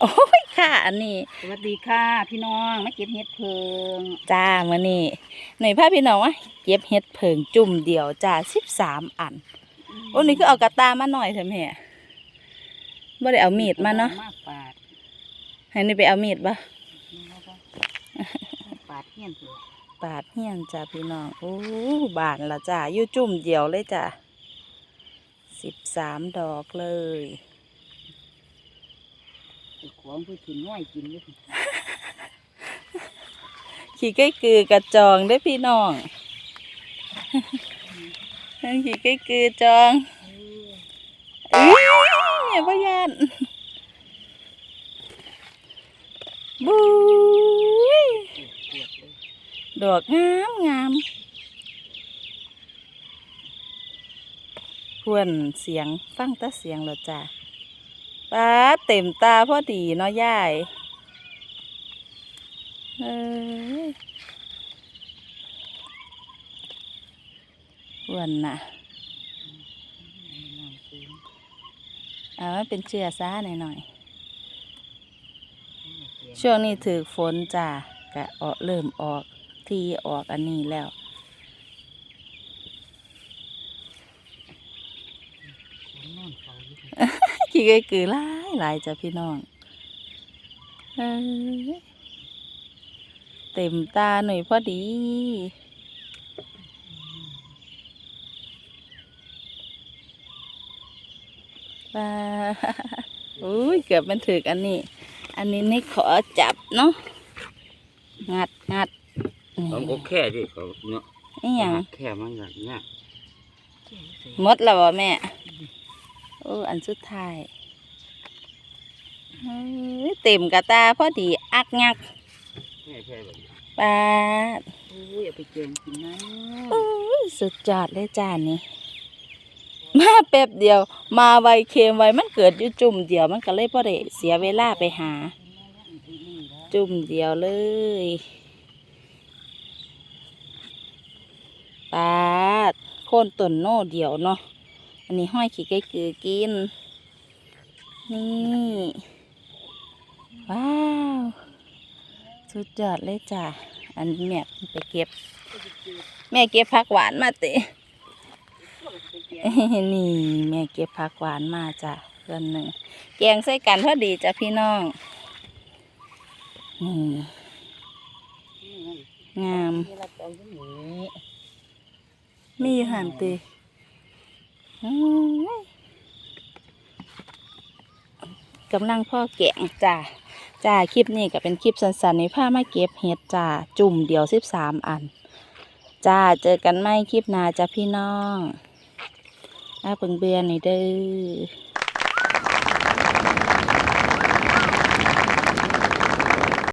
โอ้ยค่ะ อันนี้ สวัสดีค่ะ พี่น้องมาเก็บเห็ดเพิงจ้ามื่อนี้หน่อยพาพี่น้องว่าเก็บเห็ดเผิงจุ่มเดียวจ้าสิบสามอันโอ้นี่คือเอากระตามาหน่อยเถอะแม่บ่ได้เอามีดมาเนาะมากปาดให้นี่ไปเอามีดบ่ปาดเหี้ยนเถอะปาดเฮียนจ้าพี่น้องโอ้บานละจ้าอยู่จุ่มเดียวเลยจ้าสิบสามดอกเลย ของพื่อกินง่อยกินอยู่ขี่ใกล้กือกระจองได้พี่น้องขี่ใกล้กือจองอุ้ยอย่าพยานบุ้ยดเลยดอกงามงามพวนเสียงฟังแตาเสียงแล้วจ้า ป้าเต็มตาพอดีเนาะยายเอ้ยวนน่ะเอาเป็นเชื้อซาหน่อยหน่อยๆช่วงนี้ถือฝนจ้ากะออกเริ่มออกที่ออกอันนี้แล้ว ของนอนเฝ้าอยู่ขี้ไก่กือหลายหลายจ้ะพี่น้องเอ้ยเต็มตาหน่อยพอดีปลาอุ้ยเกือบมันถึกอันนี้ อันนี้นี่ขอจับเนาะงัดงัดนี่เขาก็แค่ดิเขาเนาะนี่หยังแค่มันอย่างเนี้ยหมดแล้วบ่แม่โอ้อันสุดท้ายเอ้ยเต็มกระตาพอดีอักงักแค่แค่แบบนี้ปลาดอุ้ยเอาไปเกงกินนะอุ้ยสุดยอดเลยจานนี้มาแป๊บเดียว มาไวเค็มไวมันเกิดอยู่จุ่มเดียวมันก็เลยพอได้เสียเวลาไปหา จุ่มเดียวเลยปาดโค่นต้นโน่เดียวเนาะ อันนี้ห้อยขี้ไก่กือกิน นี่ ว้าว สุดยอดเลยจ้ะ อันนี้แม่ไปเก็บ แม่เก็บผักหวานมาเตะนี่แม่เก็บผักหวานมาจ้ะเพื่อนหนึ่งแกงใส่กันพอดีจ้ะพี่น้อง นี่งามนี่เราเอาอยู่นี่มีอยู่หันตี กำลังพ่อแกงจ้าจ้าคลิปนี้ก็เป็นคลิปสั้นๆในผ้ามาเก็บเห็ดจ้าจุ่มเดียวสิบสามอันจ้าเจอกันไหมคลิปหน้าจ้าพี่น้องอาเปิงเบือนนี่เด้อ